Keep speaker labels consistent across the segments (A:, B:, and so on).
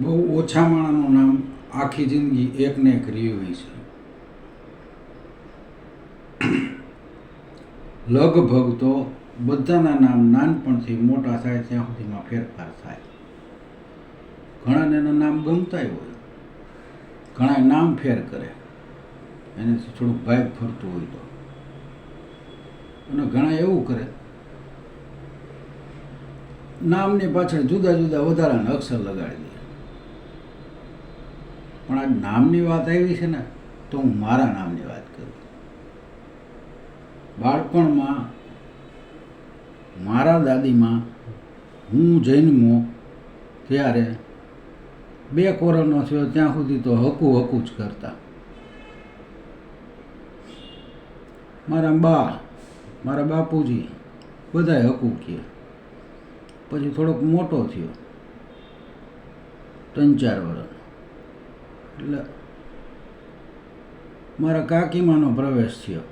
A: બહુ ઓછા માણસનું નામ આખી જિંદગી એક ને એક રહ્યું હોય છે. લગભગ તો બધાના નામ નાનપણથી મોટા થાય ત્યાં સુધીમાં ફેરફાર થાય. ઘણાને એના નામ ગમતાય હોય ઘણા નામ ફેર કરે, એનાથી થોડુંક ભાગ ફરતું હોય તો. અને ઘણા એવું કરે, નામની પાછળ જુદા જુદા વધારાના અક્ષર લગાડી દે. પણ આ નામની વાત આવી છે ને, તો હું મારા નામની વાત કરું. બાળપણમાં મારા દાદીમાં હું જન્મો ત્યારે બે કોરોનો થયો, ત્યાં સુધી તો હકું હકું જ કરતા. મારા બા, મારા બાપુજી બધાય હકું કહે પછી થોડોક મોટો થયો, ત્રણ ચાર વર્ષ એટલે મારા કાકીમાનો પ્રવેશ થયો.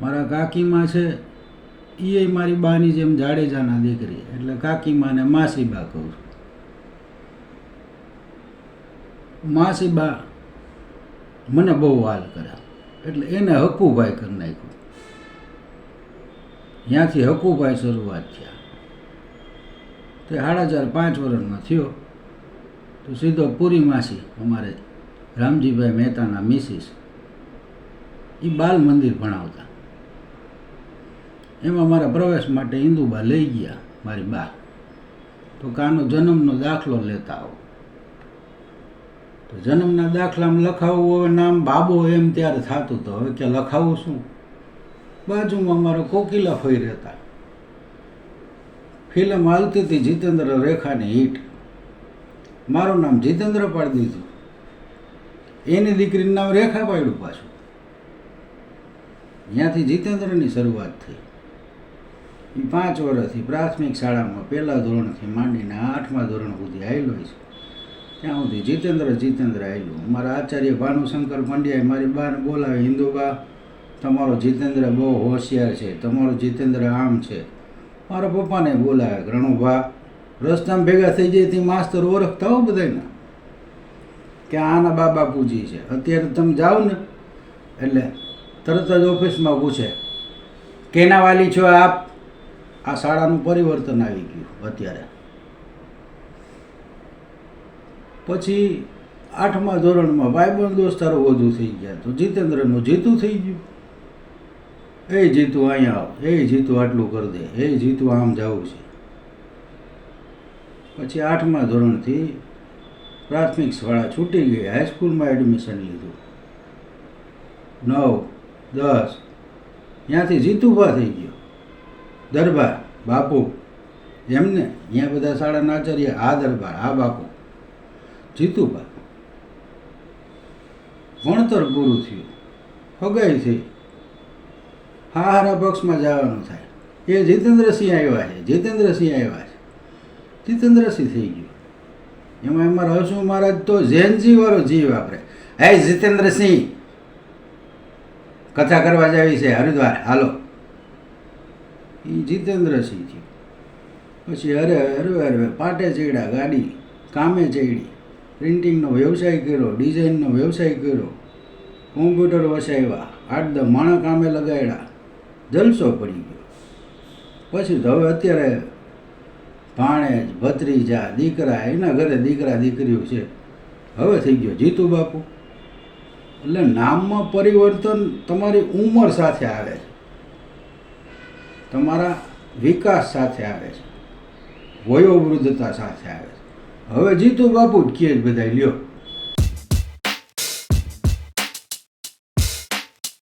A: મારા કાકીમાં છે એ મારી બાની જેમ જાડેજાના દીકરી, એટલે કાકીમાને માસીબા કહું છું. માસીબા મને બહુ હાલ કર્યા, એટલે એને હકુભાઈ કરી નાખ્યું. ત્યાંથી હકુભાઈ શરૂઆત થયા. તે સાડા ચાર પાંચ વર્ષનો થયો. તો સીધો પૂરી માસી અમારે રામજીભાઈ મહેતાના મિસિસ એ બાલ મંદિર ભણાવતા. એમાં મારા પ્રવેશ માટે હિન્દુબા લઈ ગયા મારી બા. તો કાનો જન્મનો દાખલો લેતા આવો. તો જન્મના દાખલામાં લખાવવું હવે નામ બાબો એમ ત્યારે થતું તો હવે કે લખાવું શું? બાજુમાં મારો કોકિલા ફઈ રહેતા. ફિલ્મ હાલતી હતી જીતેન્દ્ર રેખાની હિટ મારું નામ જીતેન્દ્ર પાડી દીધું એની દીકરીનું નામ રેખા પાડ્યું પાછું. ત્યાંથી જીતેન્દ્રની શરૂઆત થઈ. એ પાંચ વર્ષથી પ્રાથમિક શાળામાં પહેલા ધોરણથી માંડીને આઠમા ધોરણ સુધી આવેલો છે. ત્યાં સુધી જીતેન્દ્ર જીતેન્દ્ર આવેલું મારા આચાર્ય ભાનુશંકર પંડ્યાએ મારી બાને બોલાવે હિન્દુબા તમારો જીતેન્દ્ર બહુ હોશિયાર છે. તમારો જીતેન્દ્ર આમ છે. મારા પપ્પાને બોલાવે રણુભા રસ્તામાં ભેગા થઈ જાય તે માસ્તર ઓળખતા હો બધાને કે આના બાબા પૂજી છે. અત્યારે તમે જાઓ ને, એટલે તરત જ ઓફિસમાં પૂછે, કેના વાલી છો આપ? આ શાળાનું પરિવર્તન આવી ગયું અત્યારે. પછી આઠમા ધોરણમાં ભાઈબંધ દોસ્તારો વધુ થઈ ગયા. તો જીતેન્દ્રનું જીતું થઈ ગયું. એ જીતું, અહીંયા આવ. એ જીતું, આટલું કરી દે. એ જીતું, આમ જવું છે. પછી આઠમા ધોરણથી પ્રાથમિક શાળા છૂટી ગઈ. હાઈસ્કૂલમાં એડમિશન લીધું. નવ, દસ, ત્યાંથી જીતુભા થઈ ગયો. દરબાર, બાપુ, એમને ત્યાં બધા શાળાના આચાર્ય, આ દરબાર, આ બાપુ જીતુભા ભણતર પૂરું થયું. ફગાઈ થઈ. હારા પક્ષમાં જવાનું થાય. એ જીતેન્દ્રસિંહ આવ્યા છે, જીતેન્દ્રસિંહ આવ્યા છે. જીતેન્દ્રસિંહ થઈ ગયું. એમાં એમાં હસુ મહારાજ તો જૈનજી વાળો જી વાપરે. હે જીતેન્દ્રસિંહ, કથા કરવા જાવી છે હરિદ્વાર. હાલો. એ જીતેન્દ્રસિંહ થયું પછી હરે હરવે હરવે પાટે ચડ્યા, ગાડી, કામે ચડી પ્રિન્ટિંગનો વ્યવસાય કર્યો, ડિઝાઇનનો વ્યવસાય કર્યો. કોમ્પ્યુટર વસાવ્યા આઠ દમ માણા કામે લગાડ્યા. જલસો પડી ગયો. પછી હવે અત્યારે ભાણેજ, ભત્રીજા, દીકરા, એના ઘરે દીકરા દીકરીઓ છે. હવે થઈ ગયો જીતુ બાપુ. એટલે નામમાં પરિવર્તન તમારી ઉંમર સાથે આવે છે. તમારા વિકાસ સાથે આવે છે. વયોવૃદ્ધતા સાથે આવે છે. હવે જીતુ બાપુ જ કહે બધા લ્યો.